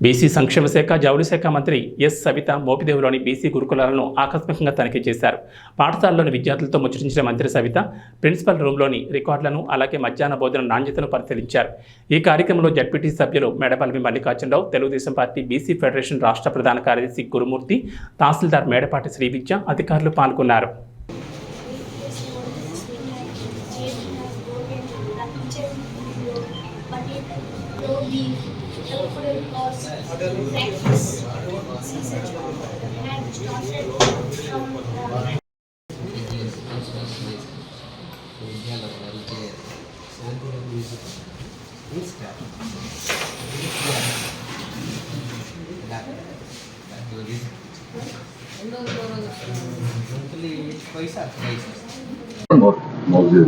BC సంక్షేమ శాఖ జౌళి శాఖ మంత్రి ఎస్ సవిత మోపిదేవులోని బీసీ గురుకులాలను ఆకస్మికంగా తనిఖీ చేశారు పాఠశాలలోని విద్యార్థులతో ముచ్చటించిన మంత్రి సవిత ప్రిన్సిపల్ రూమ్లోని రికార్డులను అలాగే మధ్యాహ్న భోజన నాణ్యతను పరిశీలించారు ఈ కార్యక్రమంలో జడ్పీటీ సభ్యులు Medapalli Mallikarjunarao Telugudesam party BC federation రాష్ట్ర ప్రధాన కార్యదర్శి గురుమూర్తి తహసీల్దార్ మేడపాటి శ్రీవిద్య అధికారులు పాల్గొన్నారు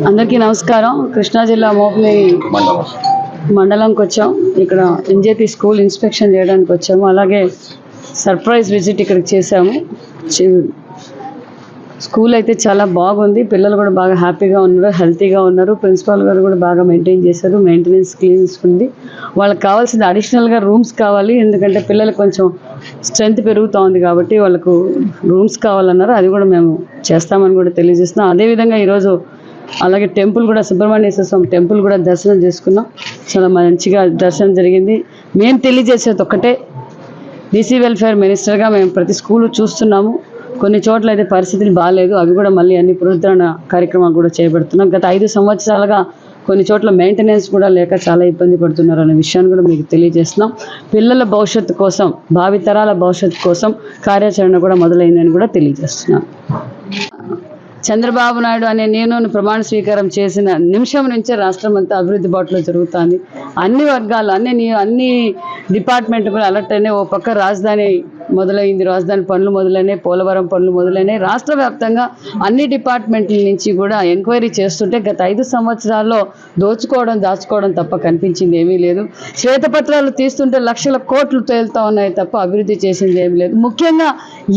అందరికీ నమస్కారం కృష్ణా జిల్లా మోపిని మండలంకి వచ్చాం. ఇక్కడ ఎన్జేపీ స్కూల్ ఇన్స్పెక్షన్ చేయడానికి వచ్చాము. అలాగే సర్ప్రైజ్ విజిట్ ఇక్కడికి చేసాము స్కూల్ అయితే చాలా బాగుంది. పిల్లలు కూడా బాగా హ్యాపీగా ఉన్నారు హెల్తీగా ఉన్నారు. ప్రిన్సిపాల్ గారు కూడా బాగా మెయింటైన్ చేశారు. మెయింటెనెన్స్ క్లీన్స్ ఉంది. వాళ్ళకి కావాల్సిన అడిషనల్గా రూమ్స్ కావాలి. ఎందుకంటే పిల్లలు కొంచెం స్ట్రెంత్ పెరుగుతూ ఉంది కాబట్టి వాళ్ళకు రూమ్స్ కావాలన్నారు. అది కూడా మేము చేస్తామని కూడా తెలియజేస్తున్నాం. అదేవిధంగా ఈరోజు అలాగే టెంపుల్ కూడా సుబ్రహ్మణ్యేశ్వర స్వామి టెంపుల్ కూడా దర్శనం చేసుకున్నాం. చాలా మంచిగా దర్శనం జరిగింది. మేము తెలియజేసేది ఒక్కటే బీసీ వెల్ఫేర్ మినిస్టర్గా మేము ప్రతి స్కూలు చూస్తున్నాము. కొన్ని చోట్ల అయితే పరిస్థితులు బాగాలేదు అవి కూడా మళ్ళీ అన్ని పునరుద్ధరణ కార్యక్రమాలు కూడా చేపడుతున్నాం. గత ఐదు సంవత్సరాలుగా కొన్ని చోట్ల మెయింటెనెన్స్ కూడా లేక చాలా ఇబ్బంది పడుతున్నారు అనే విషయాన్ని కూడా మీకు తెలియజేస్తున్నాం. పిల్లల భవిష్యత్తు కోసం భావితరాల భవిష్యత్తు కోసం కార్యాచరణ కూడా మొదలైందని కూడా తెలియజేస్తున్నాం. చంద్రబాబు నాయుడు అనే నేను ప్రమాణ స్వీకారం చేసిన నిమిషం నుంచే రాష్ట్రం అంతా అభివృద్ధి బాటలో జరుగుతుంది. అన్ని వర్గాలు అన్ని అన్ని డిపార్ట్మెంట్ కూడా అలర్ట్ అయినాయి. ఓ పక్క రాజధాని మొదలైంది. రాజధాని పనులు మొదలైనాయి పోలవరం పనులు మొదలైనాయి. రాష్ట్ర వ్యాప్తంగా అన్ని డిపార్ట్మెంట్ల నుంచి కూడా ఎంక్వైరీ చేస్తుంటే గత ఐదు సంవత్సరాల్లో దోచుకోవడం దాచుకోవడం తప్ప కనిపించింది ఏమీ లేదు. శ్వేతపత్రాలు తీస్తుంటే లక్షల కోట్లు తేలుతా ఉన్నాయి తప్ప అభివృద్ధి చేసింది ఏమీ లేదు. ముఖ్యంగా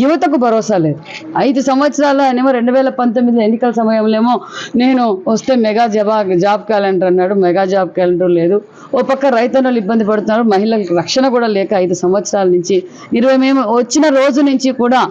యువతకు భరోసా లేదు. ఐదు సంవత్సరాలు ఆయనేమో రెండు వేల పంతొమ్మిది ఎన్నికల సమయంలో ఏమో నేను వస్తే మెగా జబా జాబ్ క్యాలెండర్ అన్నాడు. మెగా జాబ్ క్యాలెండర్ లేదు. ఓ పక్క రైతన్నులు ఇబ్బంది పడుతున్నారు. మహిళలకు రక్షణ కూడా లేక ఐదు సంవత్సరాల నుంచి ఇరవై మేము వచ్చిన రోజు నుంచి కూడా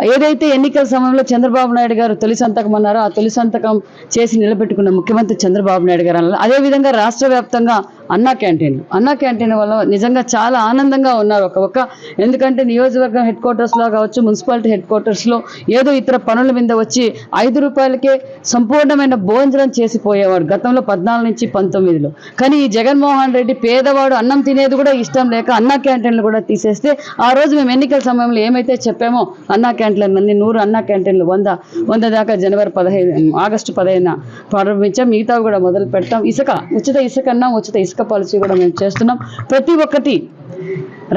ఏదైతే ఎన్నికల సమయంలో చంద్రబాబు నాయుడు గారు తొలి సంతకం అన్నారో ఆ తొలి సంతకం చేసి నిలబెట్టుకున్న ముఖ్యమంత్రి చంద్రబాబు నాయుడు గారు అన్నారు అదేవిధంగా రాష్ట్ర వ్యాప్తంగా అన్నా క్యాంటీన్లు. అన్నా క్యాంటీన్ వల్ల నిజంగా చాలా ఆనందంగా ఉన్నారు ఒక ఒక్క ఎందుకంటే నియోజకవర్గం హెడ్ క్వార్టర్స్లో కావచ్చు మున్సిపాలిటీ హెడ్ క్వార్టర్స్లో ఏదో ఇతర పనుల మీద వచ్చి ఐదు రూపాయలకే సంపూర్ణమైన భోజనం చేసిపోయేవాడు గతంలో పద్నాలుగు నుంచి పంతొమ్మిదిలో. కానీ ఈ జగన్మోహన్ రెడ్డి పేదవాడు అన్నం తినేది కూడా ఇష్టం లేక అన్నా క్యాంటీన్లు కూడా తీసేస్తే ఆ రోజు మేము ఎన్నికల సమయంలో ఏమైతే చెప్పామో అన్నా క్యాంటీన్ అన్ని నూరు అన్న క్యాంటీన్లు వంద వంద దాకా జనవరి పదహైదు ఆగస్టు పదహైదున ప్రారంభించాం. మిగతావి కూడా మొదలు పెడతాం. ఇసుక ఉచిత ఇసుక అన్నా. ఉచిత ఇసుక పాలసీ కూడా మేము చేస్తున్నాం. ప్రతి ఒక్కటి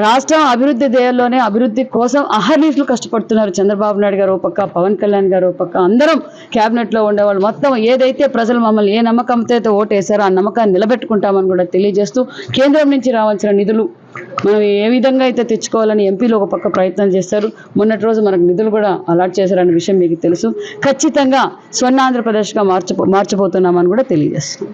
రాష్ట్రం అభివృద్ధి ధ్యేయంలోనే అభివృద్ధి కోసం అహర్నిశలు కష్టపడుతున్నారు. చంద్రబాబు నాయుడు గారు పక్క పవన్ కళ్యాణ్ గారు పక్క. అందరం క్యాబినెట్లో ఉండేవాళ్ళు. మొత్తం ఏదైతే ప్రజలు మమ్మల్ని ఏ నమ్మకంతో అయితే ఓటేశారో ఆ నమ్మకాన్ని నిలబెట్టుకుంటామని కూడా తెలియజేస్తూ కేంద్రం నుంచి రావాల్సిన నిధులు మనం ఏ విధంగా అయితే తెచ్చుకోవాలని ఎంపీలు ఒక పక్క ప్రయత్నం చేస్తారు మొన్నటి రోజు మనకు నిధులు కూడా అలాట్ చేశారనే విషయం మీకు తెలుసు. ఖచ్చితంగా స్వర్ణ ఆంధ్రప్రదేశ్గా మార్చబో మార్చబోతున్నామని కూడా తెలియజేస్తున్నాం